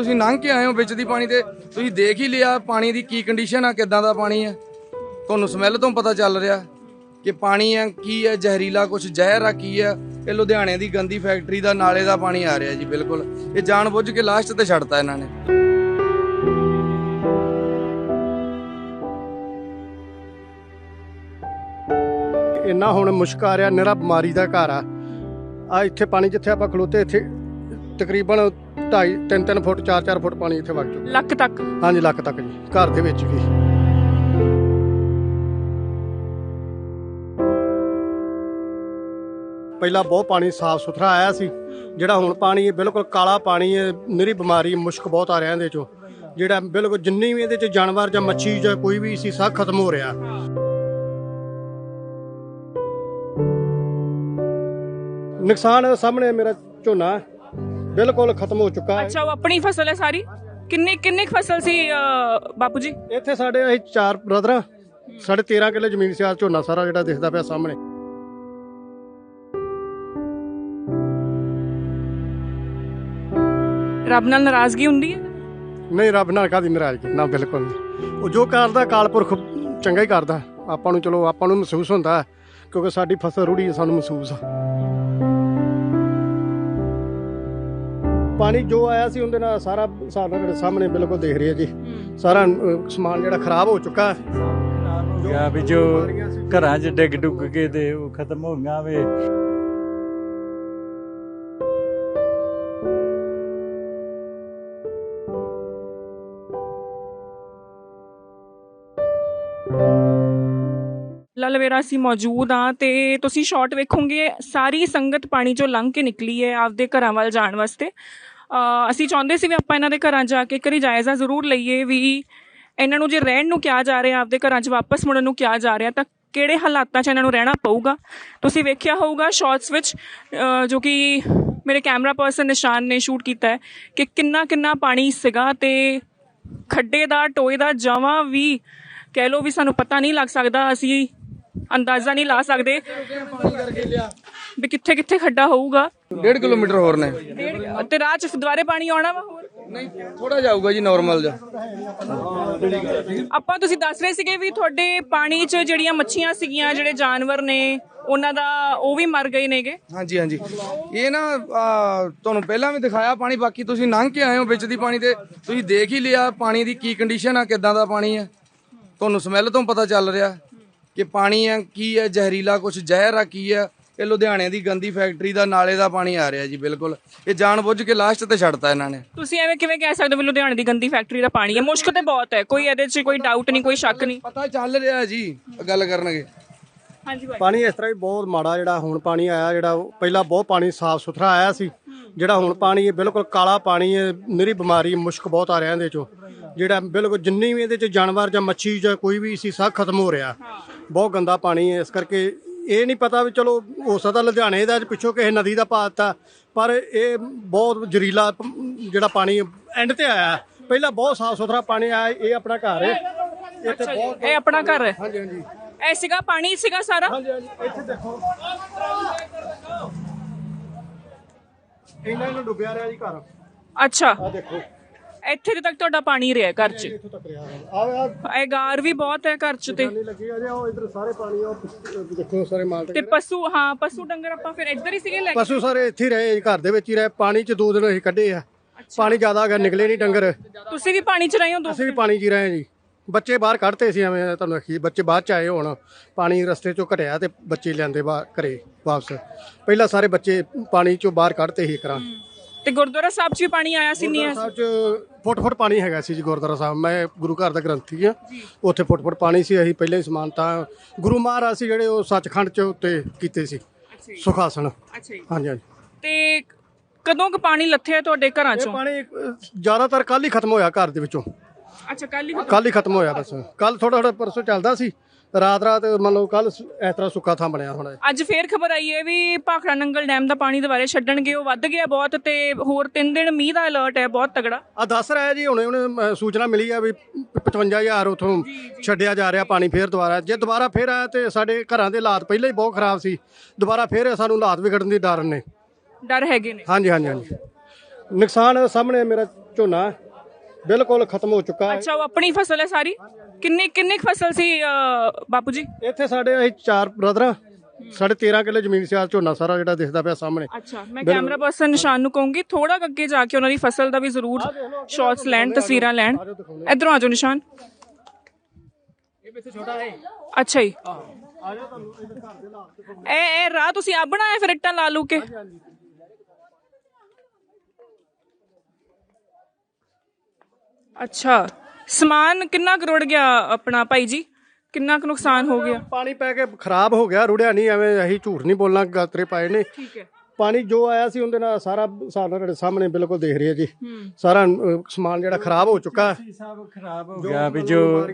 ਤੁਸੀਂ ਲੰਘ ਕੇ ਆਏ ਹੋ ਵਿੱਚ ਦੀ ਪਾਣੀ ਤੇ। ਤੁਸੀਂ ਦੇਖ ਹੀ ਲਿਆ ਪਾਣੀ ਦੀ ਕੀ ਕੰਡੀਸ਼ਨ ਆ, ਕਿੱਦਾਂ ਦਾ ਪਾਣੀ ਆ। ਤੁਹਾਨੂੰ ਸਮੈਲ ਤੋਂ ਪਤਾ ਚੱਲ ਰਿਹਾ ਕਿ ਪਾਣੀ ਆ, ਕੀ ਹੈ ਜ਼ਹਿਰੀਲਾ ਕੁਝ ਜ਼ਹਿਰ ਆ, ਕੀ ਆ। ਇਹ ਲੁਧਿਆਣੇ ਦੀ ਗੰਦੀ ਫੈਕਟਰੀ ਦਾ ਨਾਲੇ ਦਾ ਪਾਣੀ ਆ ਰਿਹਾ ਜੀ, ਬਿਲਕੁਲ। ਇਹ ਜਾਣ ਬੁੱਝ ਕੇ ਲਾਸਟ ਤੇ ਛੱਡਤਾ ਇਹਨਾਂ ਨੇ। ਇੰਨਾ ਹੁਣ ਮੁਸ਼ਕ ਆ ਰਿਹਾ ਨਿਹਰਾ ਬਿਮਾਰੀ ਦਾ ਘਰ ਆ। ਆ ਇੱਥੇ ਪਾਣੀ ਜਿੱਥੇ ਆਪਾਂ ਖਲੋਤੇ, ਇੱਥੇ ਤਕਰੀਬਨ 2.5 3-3 ਫੁੱਟ 4-4 ਫੁੱਟ ਪਾਣੀ ਇੱਥੇ ਵਗ ਚੁੱਕਾ। ਲੱਕ ਤੱਕ? ਹਾਂਜੀ ਲੱਕ ਤੱਕ ਜੀ। ਘਰ ਦੇ ਵਿੱਚ ਵੀ। ਪਹਿਲਾਂ ਬਹੁਤ ਪਾਣੀ ਸਾਫ਼ ਸੁਥਰਾ ਆਇਆ ਸੀ। ਜਿਹੜਾ ਹੁਣ ਪਾਣੀ ਹੈ ਬਿਲਕੁਲ ਕਾਲਾ ਪਾਣੀ ਹੈ ਨਿਹਰੀ ਬਿਮਾਰੀ ਮੁਸ਼ਕ ਬਹੁਤ ਆ ਰਿਹਾ ਇਹਦੇ ਚੋਂ। ਜਿਹੜਾ ਬਿਲਕੁਲ ਜਿੰਨੀ ਵੀ ਇਹਦੇ ਚ ਜਾਨਵਰ ਜਾਂ ਮੱਛੀ ਜਾਂ ਕੋਈ ਵੀ ਸੀ ਸਭ ਖਤਮ ਹੋ ਰਿਹਾ। ਨੁਕਸਾਨ ਸਾਹਮਣੇ ਮੇਰਾ ਝੋਨਾ। ਬਿਲਕੁਲ ਖਤਮ ਹੋ ਚੁੱਕਾ ਹੈ। ਅੱਛਾ ਉਹ ਆਪਣੀ ਫਸਲ ਹੈ ਸਾਰੀ? ਕਿੰਨੀ ਕਿੰਨੀ ਕੁ ਫਸਲ ਸੀ ਅਹ, ਬਾਪੂ ਜੀ? ਇੱਥੇ ਸਾਡੇ ਅਸੀਂ ਚਾਰ ਬ੍ਰਦਰ ਸਾਡੇ 13 ਕਿੱਲੇ ਜ਼ਮੀਨ ਸੀ ਆ ਝੋਨਾ ਸਾਰਾ ਜਿਹੜਾ ਦਿਖਦਾ ਪਿਆ ਸਾਹਮਣੇ। ਰੱਬ ਨਾਲ ਨਾਰਾਜ਼ਗੀ ਹੁੰਦੀ ਹੈ? ਨਹੀਂ ਰੱਬ ਨਾਲ ਕਾਦੀ ਨਾਰਾਜ਼ਗੀ? ਨਾ ਬਿਲਕੁਲ ਨਹੀਂ। ਉਹ ਜੋ ਕਰਦਾ ਕਾਲਪੁਰਖ ਚੰਗਾ ਹੀ ਕਰਦਾ। ਆਪਾਂ ਨੂੰ ਚਲੋ ਆਪਾਂ ਨੂੰ ਮਹਿਸੂਸ ਹੁੰਦਾ ਕਿਉਂਕਿ ਸਾਡੀ ਫਸਲ ਰੁੜੀ ਹੈ ਸਾਨੂੰ ਮਹਿਸੂਸ ਆ। ਪਾਣੀ ਜੋ ਆਇਆ ਸੀ ਉਹਦੇ ਨਾਲ ਸਾਰਾ ਤੁਹਾਡੇ ਸਾਹਮਣੇ ਬਿਲਕੁਲ ਦੇਖ ਰਹੇ ਜੀ। ਸਾਰਾ ਅਹ, ਸਮਾਨ ਜਿਹੜਾ ਖਰਾਬ ਹੋ ਚੁੱਕਾ ਹੈ। ਗਿਆ ਵੀ ਜੋ ਘਰਾਂ 'ਚ ਡਿੱਗ ਡੁੱਗ ਕੇ ਤੇ ਉਹ ਖਤਮ ਹੋ ਗਈਆਂ ਵੇ। ਲਲਵੇਰਾ ਅਸੀਂ ਮੌਜੂਦ ਆ ਤੇ ਤੁਸੀਂ ਸ਼ਾਟ ਵੇਖੋਗੇ, ਸਾਰੀ ਸੰਗਤ ਪਾਣੀ ਚੋਂ ਲੰਘ ਕੇ ਨਿਕਲੀ ਹੈ ਆਪਦੇ ਘਰਾਂ ਵੱਲ ਜਾਣ ਵਾਸਤੇ। ਅਸੀਂ ਚਾਹੁੰਦੇ ਸੀ ਵੀ ਆਪਾਂ ਇਹਨਾਂ ਦੇ ਘਰਾਂ ਜਾ ਕੇ ਕਰੀ ਜਾਇਜ਼ਾ ਜ਼ਰੂਰ ਲਈਏ ਵੀ ਇਹਨਾਂ ਨੂੰ ਜੇ ਰਹਿਣ ਨੂੰ ਕਿਹਾ ਜਾ ਰਿਹਾ, ਆਪਦੇ ਘਰਾਂ 'ਚ ਵਾਪਸ ਮੁੜਨ ਨੂੰ ਕਿਹਾ ਜਾ ਰਿਹਾ ਤਾਂ ਕਿਹੜੇ ਹਾਲਾਤਾਂ 'ਚ ਇਹਨਾਂ ਨੂੰ ਰਹਿਣਾ ਪਊਗਾ? ਤੁਸੀਂ ਵੇਖਿਆ ਹੋਊਗਾ ਸ਼ਾਰਟਸ ਵਿੱਚ ਜੋ ਕਿ ਮੇਰੇ ਕੈਮਰਾ ਪਰਸਨ ਨਿਸ਼ਾਨ ਨੇ ਸ਼ੂਟ ਕੀਤਾ ਹੈ ਕਿ ਕਿੰਨਾ ਕਿੰਨਾ ਪਾਣੀ ਸੀਗਾ ਤੇ ਖੱਡੇ ਦਾ, ਟੋਏ ਦਾ ਜਮਾਂ ਵੀ ਕਹਿ ਲੋ ਵੀ ਸਾਨੂੰ ਪਤਾ ਨਹੀਂ ਲੱਗ ਸਕਦਾ, ਅਸੀਂ ਅੰਦਾਜ਼ਾ ਨਹੀਂ ਲਾ ਸਕਦੇ। ਵੀ ਕਿੱਥੇ ਕਿੱਥੇ ਖੱਡਾ ਹੋਊਗਾ। 1.5 ਕਿਲੋਮੀਟਰ ਹੋਰ ਨੇ। ਤੇ ਰਾਹ ਚ ਦੁਬਾਰੇ ਪਾਣੀ ਆਉਣਾ ਵਾ ਹੋਰ? ਨਹੀਂ ਥੋੜਾ ਜਾਊਗਾ ਜੀ ਨਾਰਮਲ ਜਿਹਾ। ਆਪਾਂ ਤੁਸੀਂ ਦੱਸ ਰਹੇ ਸੀਗੇ ਵੀ ਤੁਹਾਡੇ ਪਾਣੀ 'ਚ ਜਿਹੜੀਆਂ ਮੱਛੀਆਂ ਸੀਗੀਆਂ ਜਿਹੜੇ ਜਾਨਵਰ ਨੇ ਉਹਨਾਂ ਦਾ ਉਹ ਵੀ ਮਰ ਗਏ ਨੇਗੇ। ਹਾਂਜੀ ਹਾਂਜੀ। ਇਹ ਨਾ ਆ, ਤੁਹਾਨੂੰ ਪਹਿਲਾਂ ਵੀ ਦਿਖਾਇਆ ਪਾਣੀ ਬਾਕੀ ਤੁਸੀਂ ਲੰਘ ਕੇ ਆਏ ਹੋ ਵਿੱਚ ਦੀ ਪਾਣੀ ਤੇ। ਤੁਸੀਂ ਦੇਖ ਹੀ ਲਿਆ ਪਾਣੀ ਦੀ ਕੀ ਕੰਡੀਸ਼ਨ ਆ ਕਿੱਦਾਂ ਦਾ ਪਾਣੀ ਆ। ਤੁਹਾਨੂੰ ਸਮੈਲ ਤੋਂ ਪਤਾ ਚੱਲ ਰਿਹਾ। ਕਿ ਪਾਣੀ ਆ ਕੀ ਹੈ ਜ਼ਹਿਰੀਲਾ ਕੁਝ ਜ਼ਹਿਰ ਆ ਕੀ ਆ ਇਹ ਲੁਧਿਆਣੇ ਦੀ ਗੰਦੀ ਫੈਕਟਰੀ ਦਾ ਨਾਲੇ ਦਾ ਪਾਣੀ ਆ ਰਿਹਾ ਜੀ ਬਿਲਕੁਲ। ਇਹ ਜਾਣ ਬੁੱਝ ਕੇ ਲਾਸਟ ਤੇ ਛੱਡਤਾ ਇਹਨਾਂ ਨੇ। ਤੁਸੀਂ ਐਵੇਂ ਕਿਵੇਂ ਕਹਿ ਸਕਦੇ ਹੋ ਵੀ ਲੁਧਿਆਣੇ ਦੀ ਗੰਦੀ ਫੈਕਟਰੀ ਦਾ ਪਾਣੀ ਹੈ ਮੁਸ਼ਕ ਤੇ ਬਹੁਤ ਹੈ ਕੋਈ ਇਹਦੇ 'ਚ ਕੋਈ ਡਾਊਟ ਨਹੀਂ ਕੋਈ ਸ਼ੱਕ ਨਹੀਂ। ਪਤਾ ਚੱਲ ਰਿਹਾ ਜੀ ਗੱਲ ਕਰਨਗੇ। ਹਾਂਜੀ ਭਾਈ। ਪਾਣੀ ਇਸ ਤਰ੍ਹਾਂ ਹੀ ਬਹੁਤ ਮਾੜਾ ਜਿਹੜਾ ਹੁਣ ਪਾਣੀ ਆਇਆ ਜਿਹੜਾ ਉਹ ਪਹਿਲਾਂ ਬਹੁਤ ਪਾਣੀ ਸਾਫ਼ ਸੁਥਰਾ ਆਇਆ ਸੀ ਜਿਹੜਾ ਹੁਣ ਪਾਣੀ ਹੈ ਬਿਲਕੁਲ ਕਾਲਾ ਪਾਣੀ ਹੈ ਨਿਹਰੀ ਬਿਮਾਰੀ ਮੁਸ਼ਕ ਬਹੁਤ ਆ ਰਿਹਾ ਇਹਦੇ ਚੋਂ। ਜਿਹੜਾ ਬਿਲਕੁਲ ਜਿੰਨੀ ਵੀ ਇਹਦੇ ਚ ਜਾਨਵਰ ਜਾਂ ਮੱਛੀ ਜਾਂ ਕੋਈ ਵੀ ਸੀ ਸਭ ਖਤਮ ਹੋ ਰਿਹਾ। ਬਹੁਤ ਗੰਦਾ ਪਾਣੀ ਹੈ ਇਸ ਕਰਕੇ ਇਹ ਨਹੀਂ ਪਤਾ ਵੀ ਚਲੋ ਹੋ ਸਕਦਾ ਲੁਧਿਆਣੇ ਦਾ ਪਿੱਛੋਂ ਕਿਸੇ ਨਦੀ ਦਾ ਪਾ ਦਿੱਤਾ ਪਰ ਇਹ ਬਹੁਤ ਜ਼ਰੀਲਾ ਪ- ਜਿਹੜਾ ਪਾਣੀ ਐਂਡ ਤੇ ਆਇਆ। ਪਹਿਲਾਂ ਬਹੁਤ ਸਾਫ਼ ਸੁਥਰਾ ਪਾਣੀ ਆਇਆ ਇਹ ਆਪਣਾ ਘਰ ਹੈ। ਇੱਥੇ ਬਹੁਤ ਇਹ ਆਪਣਾ ਘਰ ਹੈ? ਹਾਂਜੀ ਹਾਂਜੀ। ਇਹ ਸੀਗਾ ਪਾਣੀ ਸੀਗਾ ਸਾਰਾ? ਹਾਂਜੀ ਹਾਂਜੀ ਇੱਥੇ ਦੇਖੋ। ਇਹਨਾਂ ਨੂੰ ਡੁੱਬਿਆ ਰਿਹਾ ਜੀ ਘਰ। ਅੱਛਾ। ਆ ਦੇਖੋ। ਇੱਥੇ ਤੱਕ ਤੁਹਾਡਾ ਪਾਣੀ ਰਿਹਾ ਘਰ 'ਚ। ਇੱਥੋਂ ਤੱਕ ਰਿਹਾ। ਆ ਆ ਇਹ ਗਾਰ ਵੀ ਬਹੁਤ ਹੈ ਘਰ 'ਚ ਤੇ। ਨਹੀਂ ਲੱਗੀ ਆ ਉਹ ਇਧਰ ਸਾਰੇ ਪਾਣੀ ਉਹ ਦੇਖੋ ਸਾਰੇ ਮਾਲ ਤੇ ਪਸ਼ੂ ਹਾਂ ਪਸ਼ੂ ਡੰਗਰ ਆਪਾਂ ਫਿਰ ਇੱਧਰ ਹੀ ਸੀਗੇ ਲੈ ਕੇ? ਪਸ਼ੂ ਸਾਰੇ ਇੱਥੇ ਹੀ ਰਹੇ ਘਰ ਦੇ ਵਿੱਚ ਹੀ ਰਹੇ। ਪਾਣੀ ਚ ਦੋ ਦਿਨ ਅਸੀਂ ਕੱਢੇ ਆ। ਪਾਣੀ ਜ਼ਿਆਦਾ ਗਿਆ ਨਿਕਲੇ ਨਹੀਂ ਡੰਗਰ। ਤੁਸੀਂ ਵੀ ਪਾਣੀ 'ਚ ਰਹੇ ਹੋ ਦੋ ਅਸੀਂ ਵੀ ਪਾਣੀ 'ਚ ਹੀ ਰਹੇ ਜੀ। ਬੱਚੇ ਬਾਹਰ ਕੱਢਤੇ ਸੀ ਐਵੇਂ ਤੁਹਾਨੂੰ ਅਖੀ ਬੱਚੇ ਬਾਅਦ ਚ ਆਏ ਹੁਣ। ਪਾਣੀ ਰਸਤੇ ਚੋਂ ਘਟਿਆ ਤੇ ਬੱਚੇ ਲਿਆਂਦੇ ਬਾਹਰ ਘਰੇ ਵਾਪਸ। ਪਹਿਲਾਂ ਸਾਰੇ ਬੱਚੇ ਪਾਣੀ ਚੋਂ ਬਾਹਰ ਕੱਢਤੇ ਸੀ ਕਰਾਂ ਤੇ ਗੁਰਦੁਆਰਾ ਸਾਹਿਬ 'ਚ ਵੀ ਪਾਣੀ ਆਇਆ ਸੀ ਨਹੀਂ ਗੁਰਦੁਆਰਾ ਸਾਹਿਬ ਚ ਫੁੱਟ ਫੁੱਟ ਪਾਣੀ ਹੈਗਾ ਸੀ ਜੀ ਗੁਰਦੁਆਰਾ ਸਾਹਿਬ। ਮੈਂ ਗੁਰੂ ਘਰ ਦਾ ਗ੍ਰੰਥੀ ਆ ਉੱਥੇ ਫੁੱਟ ਫੁੱਟ ਪਾਣੀ ਸੀ। ਅਸੀਂ ਪਹਿਲੇ ਹੀ ਸਮਾਨ ਤਾਂ ਗੁਰੂ ਮਹਾਰਾਜ ਸੀ ਜਿਹੜੇ ਉਹ ਸੱਚਖੰਡ ਚ ਉੱਤੇ ਕੀਤੇ ਸੀ। ਸੁਖਾਸਨ। ਅੱਛਾ ਜੀ। ਹਾਂਜੀ ਹਾਂਜੀ। ਤੇ ਕਦੋਂ ਕ ਪਾਣੀ ਲੱਥਿਆ ਤੁਹਾਡੇ ਘਰਾਂ ਇਹ 'ਚੋਂ ਪਾਣੀ ਅਹ, ਜ਼ਿਆਦਾਤਰ ਕੱਲ ਹੀ ਖਤਮ ਹੋਇਆ ਘਰ ਦੇ ਵਿੱਚੋਂ। ਅੱਛਾ ਕੱਲ ਹੀ ਕੱਲ ਹੀ ਖਤਮ ਹੋਇਆ ਬਸ। ਕੱਲ ਥੋੜਾ ਥੋੜਾ ਪਰਸੋਂ ਚੱਲਦਾ ਸੀ। ਰਾਤ ਰਾਤ ਮੰਨ ਲਓ ਕੱਲ ਇਸ ਤਰ੍ਹਾਂ ਸੁੱਕਾ ਥਾਂ ਬਣਿਆ ਹੋਣਾ ਅੱਜ ਫੇਰ ਖਬਰ ਆਈ ਹੈ ਵੀ ਭਾਖੜਾ ਨੰਗਲ ਡੈਮ ਦਾ ਪਾਣੀ ਦੁਬਾਰੇ ਛੱਡਣਗੇ ਉਹ ਵੱਧ ਗਿਆ ਬਹੁਤ ਤੇ ਹੋਰ 3 ਦਿਨ ਮੀਂਹ ਦਾ ਅਲਰਟ ਹੈ ਬਹੁਤ ਤਗੜਾ। ਆ ਦੱਸ ਰਿਹਾ ਜੀ ਹੁਣੇ ਹੁਣੇ ਸੂਚਨਾ ਮਿਲੀ ਆ ਵੀ 55000 ਉਥੋਂ ਛੱਡਿਆ ਜਾ ਰਿਹਾ ਪਾਣੀ ਫੇਰ ਦੁਬਾਰਾ। ਜੇ ਦੁਬਾਰਾ ਫੇਰ ਆਇਆ ਤੇ ਸਾਡੇ ਘਰਾਂ ਦੇ ਹਾਲਾਤ ਪਹਿਲਾਂ ਹੀ ਬਹੁਤ ਖਰਾਬ ਸੀ। ਦੁਬਾਰਾ ਫੇਰ ਸਾਨੂੰ ਹਾਲਾਤ ਵਿਗੜਨ ਦੀ ਡਰ ਨੇ। ਡਰ ਹੈਗੇ ਨੇ। ਹਾਂਜੀ ਹਾਂਜੀ ਹਾਂਜੀ। ਨੁਕਸਾਨ ਸਾਹਮਣੇ ਮੇਰਾ ਝੋਨਾ ਬਿਲਕੁਲ ਖਤਮ ਹੋ ਚੁੱਕਾ ਹੈ। ਅੱਛਾ ਉਹ ਆਪਣੀ ਫਸਲ ਹੈ ਸਾਰੀ? ਕਿੰਨੀ ਕਿੰਨੀ ਕੁ ਫਸਲ ਸੀ ਬਾਪੂ ਜੀ? ਇੱਥੇ ਸਾਡੇ ਅਸੀਂ ਚਾਰ ਬ੍ਰਦਰ ਸਾਡੇ 13 ਕਿੱਲੇ ਜ਼ਮੀਨ ਸੀ ਆ ਝੋਨਾ ਸਾਰਾ ਜਿਹੜਾ ਦਿਖਦਾ ਪਿਆ ਸਾਹਮਣੇ। ਅੱਛਾ ਮੈਂ ਕੈਮਰਾ ਪਰਸਨ ਨਿਸ਼ਾਨ ਨੂੰ ਕਹੂੰਗੀ ਥੋੜਾ ਅੱਗੇ ਜਾ ਕੇ ਉਹਨਾਂ ਦੀ ਫਸਲ ਦਾ ਵੀ ਜ਼ਰੂਰ ਸ਼ਾਟਸ ਲੈਣ ਤਸਵੀਰਾਂ ਲੈਣ। ਇਧਰੋਂ ਆਜੋ ਨਿਸ਼ਾਨ। ਇਹ ਵਿੱਚ ਛੋਟਾ ਹੈ ਅੱਛਾ ਜੀ ਇਹ ਇਹ ਰਾਹ ਤੁਸੀਂ ਆਪ ਬਣਾਇਆ ਫਿਰ ਇੱਟਾਂ ਲਾ ਲੂ ਕੇ ਅੱਛਾ। ਸਮਾਨ ਕਿੰਨਾ ਕਰੋੜ ਗਿਆ ਆਪਣਾ ਭਾਈ ਜੀ? ਕਿੰਨਾ ਕੁ ਨੁਕਸਾਨ ਹੋ ਗਿਆ? ਪਾਣੀ ਪੈ ਕੇ ਖਰਾਬ ਹੋ ਗਿਆ ਰੁੜਿਆ ਨਹੀਂ ਐਵੇਂ ਅਸੀਂ ਝੂਠ ਨਹੀਂ ਬੋਲਣਾ ਗਾਤਰੇ ਪਾਏ ਨੇ। ਠੀਕ ਹੈ। ਪਾਣੀ ਜੋ ਆਇਆ ਸੀ ਉਹਦੇ ਨਾਲ ਸਾਰਾ ਸਾਡਾ ਸਾਹਮਣੇ ਬਿਲਕੁਲ ਦੇਖ ਰਹੇ ਆ ਜੀ। ਸਾਰਾ ਸਮਾਨ ਜਿਹੜਾ ਖਰਾਬ ਹੋ ਚੁੱਕਾ। ਹੈ ਸਭ ਖਰਾਬ ਹੋ ਗਿਆ ਵੀ ਜੋ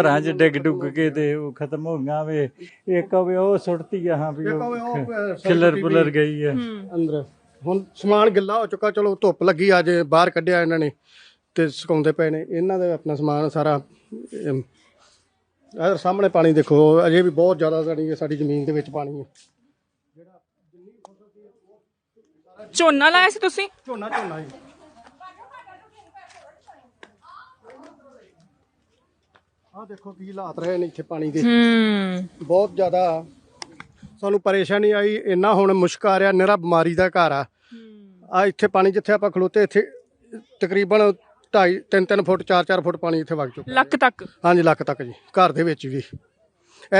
ਘਰਾਂ 'ਚ ਡਿੱਗ ਡੁੱਗ ਕੇ ਤੇ ਉਹ ਖਤਮ ਹੋ ਗਈਆਂ ਵੇ। ਇੱਕ ਵੀ ਉਹ ਸੁੱਟਤੀ ਆ ਹਾਂ ਵੀ ਉਹ, ਉਹ ਅਹ, ਖਿਲਰ ਪੁਲਰ ਗਈ ਹੈ। ਅੰਦਰ। ਹੁਣ ਸਮਾਨ ਗਿੱਲਾ ਹੋ ਚੁੱਕਾ ਚਲੋ ਧੁੱਪ ਲੱਗੀ ਅੱਜ ਬਾਹਰ ਕੱਢਿਆ ਇਹਨਾਂ ਨੇ। ਤੇ ਸੁਕਾਉਂਦੇ ਪਏ ਨੇ। ਇਹਨਾਂ ਦਾ ਆਪਣਾ ਸਮਾਨ ਸਾਰਾ ਅਮ, ਆਹ ਸਾਹਮਣੇ ਪਾਣੀ ਦੇਖੋ ਅਜੇ ਵੀ ਬਹੁਤ ਜ਼ਿਆਦਾ ਸਾਡੀ ਸਾਡੀ ਜ਼ਮੀਨ ਦੇ ਵਿੱਚ ਪਾਣੀ ਹੈ। ਝੋਨਾ ਲਾਇਆ ਸੀ ਤੁਸੀਂ? ਝੋਨਾ ਝੋਨਾ ਜੀ। ਆਹ ਦੇਖੋ ਕੀ ਹਾਲਾਤ ਰਹੇ ਨੇ ਇੱਥੇ ਪਾਣੀ ਦੇ। ਹੂੰ। ਬਹੁਤ ਜ਼ਿਆਦਾ ਸਾਨੂੰ ਪਰੇਸ਼ਾਨੀ ਆਈ ਇੰਨਾ ਹੁਣ ਮੁਸ਼ਕ ਆ ਰਿਹਾ ਨਿਹਰਾ ਬਿਮਾਰੀ ਦਾ ਘਰ ਆ। ਆ ਇੱਥੇ ਪਾਣੀ ਜਿੱਥੇ ਆਪਾਂ ਖਲੋਤੇ ਇੱਥੇ ਤਕਰੀਬਨ 2.5 3-3 ਫੁੱਟ 4-4 ਫੁੱਟ ਪਾਣੀ ਇੱਥੇ ਵਗ ਚੁੱਕਾ ਲੱਕ ਤੱਕ? ਹਾਂਜੀ ਲੱਕ ਤੱਕ ਜੀ। ਘਰ ਦੇ ਵਿੱਚ ਵੀ।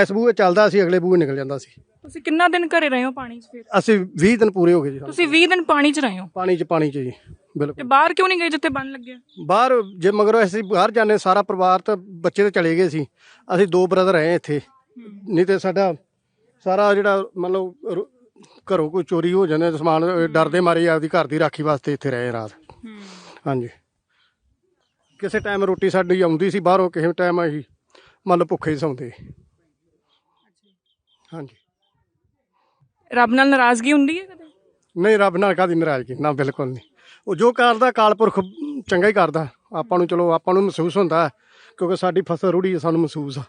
ਇਸ ਬੂਹੇ ਚੱਲਦਾ ਸੀ ਅਗਲੇ ਬੂਹੇ ਨਿਕਲ ਜਾਂਦਾ ਸੀ। ਤੁਸੀਂ ਕਿੰਨਾ ਦਿਨ ਘਰੇ ਰਹੇ ਹੋ ਪਾਣੀ 'ਚ ਫਿਰ? ਅਸੀਂ 20 ਦਿਨ ਪੂਰੇ ਹੋ ਗਏ ਜੀ ਸਾਨੂੰ। ਤੁਸੀਂ 20 ਦਿਨ ਪਾਣੀ 'ਚ ਰਹੇ ਹੋ? ਪਾਣੀ 'ਚ ਪਾਣੀ 'ਚ ਜੀ ਤੇ ਬਿਲਕੁਲ ਬਾਹਰ ਕਿਉਂ ਨਹੀਂ ਗਏ ਜਿੱਥੇ ਬੰਨ ਲੱਗਿਆ ਬਾਹਰ ਜੇ ਮਗਰੋਂ ਅਸੀਂ ਬਾਹਰ ਜਾਂਦੇ ਸਾਰਾ ਪਰਿਵਾਰ ਤਾਂ ਬੱਚੇ ਤਾਂ ਚਲੇ ਗਏ ਸੀ। ਅਸੀਂ ਦੋ ਬ੍ਰਦਰ ਆਏ ਇੱਥੇ। ਨਹੀਂ ਤੇ ਸਾਡਾ ਸਾਰਾ ਜਿਹੜਾ ਮਤਲਬ ਰੁ- ਘਰੋਂ ਕੋਈ ਚੋਰੀ ਹੋ ਜਾਂਦੇ ਸਮਾਨ ਅਹ ਡਰਦੇ ਮਾਰੇ ਆਪਦੀ ਘਰ ਦੀ ਰਾਖੀ ਵਾਸਤੇ ਇੱਥੇ ਰਹੇ ਰਾਤ। ਹਾਂਜੀ। ਕਿਸੇ ਟਾਈਮ ਰੋਟੀ ਸਾਡੀ ਆਉਂਦੀ ਸੀ ਬਾਹਰੋਂ ਕਿਸੇ ਟਾਈਮ ਅਸੀਂ ਮੰਨ ਲਓ ਭੁੱਖੇ ਹੀ ਸੌਂਦੇ। ਹਾਂਜੀ। ਰੱਬ ਨਾਲ ਨਾਰਾਜ਼ਗੀ ਹੁੰਦੀ ਹੈ ਕਦੇ? ਨਹੀਂ ਰੱਬ ਨਾਲ ਕਾਦੀ ਨਾਰਾਜ਼ਗੀ? ਨਾ ਬਿਲਕੁਲ ਨਹੀਂ। ਉਹ ਜੋ ਕਰਦਾ ਕਾਲਪੁਰਖ ਚੰਗਾ ਹੀ ਕਰਦਾ। ਆਪਾਂ ਨੂੰ ਚਲੋ ਆਪਾਂ ਨੂੰ ਮਹਿਸੂਸ ਹੁੰਦਾ ਕਿਉਂਕਿ ਸਾਡੀ ਫਸਲ ਰੁੜੀ ਹੈ, ਸਾਨੂੰ ਮਹਿਸੂਸ ਆ।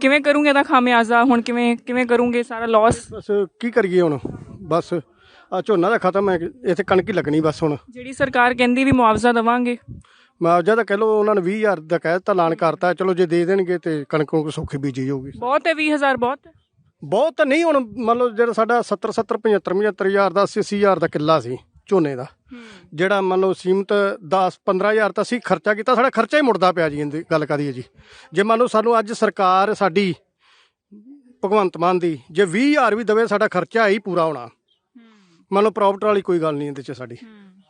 ਕਿਵੇਂ ਕਰੂੰਗੇ ਇਹਦਾ ਖਾਮਿਆਜ਼ਾ? ਹੁਣ ਕਿਵੇਂ ਕਿਵੇਂ ਕਰੂੰਗੇ ਸਾਰਾ ਲਾਸ ਬਸ ਕੀ ਕਰੀਏ ਹੁਣ? ਬਸ ਆ ਝੋਨਾ ਤਾਂ ਖਤਮ ਹੈ ਇੱਥੇ ਕਣਕ ਹੀ ਲੱਗਣੀ ਬਸ ਹੁਣ। ਜਿਹੜੀ ਸਰਕਾਰ ਕਹਿੰਦੀ ਵੀ ਮੁਆਵਜ਼ਾ ਦੇਵਾਂਗੇ। ਮੁਆਵਜ਼ਾ ਤਾਂ ਕਹਿ ਲਓ ਉਹਨਾਂ ਨੇ 20000 ਦਾ ਕਹਿ ਦਿੱਤਾ ਐਲਾਨ ਕਰਤਾ ਚਲੋ ਜੇ ਦੇ ਦੇਣਗੇ ਤੇ ਕਣਕ ਨੂੰ ਸੌਖੀ ਬੀਜੀ ਜਾਊਗੀ। ਬਹੁਤ ਹੈ 20000 ਬਹੁਤ? ਹੈ ਬਹੁਤ ਤਾਂ ਨਹੀਂ ਹੁਣ ਮੰਨ ਲਓ ਜਿਹੜਾ ਸਾਡਾ 70 70 75 75000 ਦਾ 80 80000 ਦਾ ਕਿੱਲਾ ਸੀ ਝੋਨੇ ਦਾ। ਜਿਹੜਾ ਮੰਨ ਲਓ ਸੀਮਤ 10 15000 ਤਾਂ ਅਸੀਂ ਖਰਚਾ ਕੀਤਾ ਸਾਡਾ ਖਰਚਾ ਹੀ ਮੁੜਦਾ ਪਿਆ ਜੀ ਇਹਦੀ ਗੱਲ ਕਰੀਏ ਜੀ। ਜੇ ਮੰਨ ਲਓ ਸਾਨੂੰ ਅੱਜ ਸਰਕਾਰ ਸਾਡੀ ਭਗਵੰਤ ਮਾਨ ਦੀ ਜੇ 20000 ਵੀ ਦਵੇ ਸਾਡਾ ਖਰਚਾ ਹੀ ਪੂਰਾ ਹੋਣਾ। ਮੰਨ ਲਓ ਪ੍ਰੋਪਰਟੀ ਵਾਲੀ ਕੋਈ ਗੱਲ ਨਹੀਂ ਇਹਦੇ ਚ ਸਾਡੀ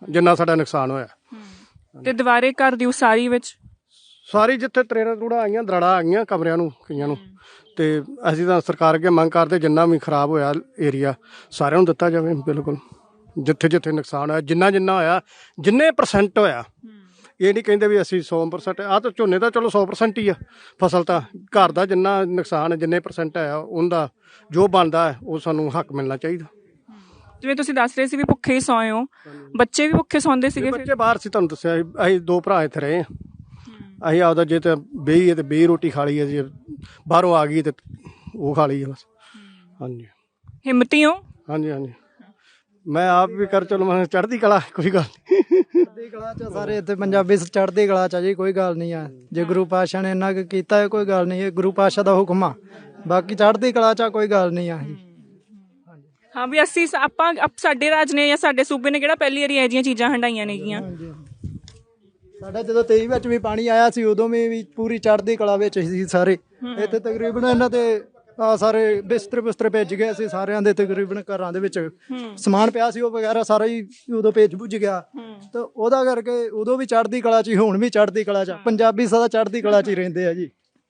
ਜਿੰਨਾ ਸਾਡਾ ਨੁਕਸਾਨ ਹੋਇਆ। ਤੇ ਦੀਵਾਰੇ ਘਰ ਦੀ ਉਸਾਰੀ ਵਿੱਚ? ਸਾਰੀ ਜਿੱਥੇ ਤਰੇੜਾ ਤਰੂੜਾ ਆਈਆਂ ਦਰਾੜਾ ਆਈਆਂ ਕਮਰਿਆਂ ਨੂੰ ਕਈਆਂ ਨੂੰ। ਤੇ ਅਸੀਂ ਤਾਂ ਸਰਕਾਰ ਅੱਗੇ ਮੰਗ ਕਰਦੇ ਜਿੰਨਾ ਵੀ ਖਰਾਬ ਹੋਇਆ ਏਰੀਆ ਸਾਰਿਆਂ ਨੂੰ ਦਿੱਤਾ ਜਾਵੇ ਬਿਲਕੁਲ। ਜਿੱਥੇ ਜਿੱਥੇ ਨੁਕਸਾਨ ਹੋਇਆ ਜਿੰਨਾ ਜਿੰਨਾ ਹੋਇਆ ਜਿੰਨੇ ਪਰਸੈਂਟ ਹੋਇਆ। ਇਹ ਨਹੀਂ ਕਹਿੰਦੇ ਵੀ ਅਸੀਂ 100% ਆ ਤਾਂ ਝੋਨੇ ਦਾ ਚਲੋ 100% ਹੀ ਆ। ਫਸਲ ਤਾਂ ਘਰ ਦਾ ਜਿੰਨਾ ਨੁਕਸਾਨ ਜਿੰਨੇ ਪਰਸੈਂਟ ਆਇਆ ਉਹਦਾ ਜੋ ਬਣਦਾ ਉਹ ਸਾਨੂੰ ਹੱਕ ਮਿਲਣਾ ਚਾਹੀਦਾ। ਜਿਵੇਂ ਤੁਸੀਂ ਦੱਸ ਰਹੇ ਸੀ ਵੀ ਭੁੱਖੇ ਹੀ ਸੌਏ ਹੋ। ਬੱਚੇ ਵੀ ਭੁੱਖੇ ਸੌਂਦੇ ਸੀਗੇ ਫਿਰ ਬੱਚੇ ਬਾਹਰ ਸੀ ਤੁਹਾਨੂੰ ਦੱਸਿਆ ਸੀ, ਅਸੀਂ ਦੋ ਭਰਾ ਇੱਥੇ ਰਹੇ ਹਾਂ। ਅਸੀਂ ਆਪਦਾ ਜੇ ਤੇ ਬੇਈ ਹੈ ਤੇ ਬੇਈ ਰੋਟੀ ਖਾ ਲਈ ਹੈ ਜੇ ਬਾਹਰੋਂ ਆ ਗਈ ਤੇ ਉਹ ਖਾ ਲਈ ਹੈ ਬਸ। ਹਾਂਜੀ। ਹਿੰਮਤੀ ਹੋ? ਹਾਂਜੀ ਹਾਂਜੀ। ਮੈਂ ਆਪ ਵੀ ਕਰ ਚਲੋ ਮੈਂ ਚੜ੍ਹਦੀ ਕਲਾ ਕੋਈ ਗੱਲ ਨਹੀਂ ਚੜ੍ਹਦੀ ਕਲਾ ਚ ਸਾਰੇ ਇੱਥੇ ਪੰਜਾਬੀ ਚ ਚੜ੍ਹਦੀ ਕਲਾ ਚ ਆ ਜੀ ਕੋਈ ਗੱਲ ਨਹੀਂ ਆ। ਜੇ ਗੁਰੂ ਪਾਤਸ਼ਾਹ ਨੇ ਇੰਨਾ ਕੁ ਕੀਤਾ ਹੈ ਕੋਈ ਗੱਲ ਨਹੀਂ ਇਹ ਗੁਰੂ ਪਾਤਸ਼ਾਹ ਦਾ ਹੁਕਮ ਆ। ਬਾਕੀ ਚੜ੍ਹਦੀ ਕਲਾ ਚ ਆ, ਕੋਈ ਗੱਲ ਨਹੀਂ ਆ। ਜੀ ਹਾਂ ਵੀ ਅਸੀਂ ਸ- ਆਪਾਂ ਸਾਡੇ ਰਾਜ ਨੇ ਜਾਂ ਸਾਡੇ ਸੂਬੇ ਨੇ ਕਿਹੜਾ ਪਹਿਲੀ ਵਾਰੀ ਇਹ ਜਿਹੀਆਂ ਚੀਜ਼ਾਂ ਹੰਡਾਈਆਂ ਨੇਗੀਆਂ? ਸਾਡਾ ਜਦੋਂ 23 ਵਿੱਚ ਵੀ ਪਾਣੀ ਆਇਆ ਸੀ ਉਦੋਂ ਵੀ ਵੀ ਪੂਰੀ ਚੜ੍ਹਦੀ ਕਲਾ ਵਿੱਚ ਸੀ ਸਾਰੇ। ਇੱਥੇ ਤਕਰੀਬਨ ਇਹਨਾਂ ਦੇ ਆ ਸਾਰੇ ਬਿਸਤਰੇ ਬਿਸਤਰੇ ਭੇਜ ਗਏ ਸੀ ਸਾਰਿਆਂ ਦੇ ਤਕਰੀਬਨ ਘਰਾਂ ਦੇ ਵਿੱਚ ਸਮਾਨ ਪਿਆ ਸੀ ਉਹ ਵਗੈਰਾ ਸਾਰਾ ਹੀ ਉਦੋਂ ਭੇਜ ਭੁੱਜ ਗਿਆ। ਤਾਂ ਉਹਦਾ ਕਰਕੇ ਉਦੋਂ ਵੀ ਚੜ੍ਹਦੀ ਕਲਾ ਚ ਹੀ ਹੁਣ ਵੀ ਚੜ੍ਹਦੀ ਕਲਾ ਚ ਆ। ਪੰਜਾਬੀ ਸਦਾ ਚੜ੍ਹਦੀ ਕਲਾ ਚ ਹੀ ਰਹਿੰਦੇ ਆ ਜੀ।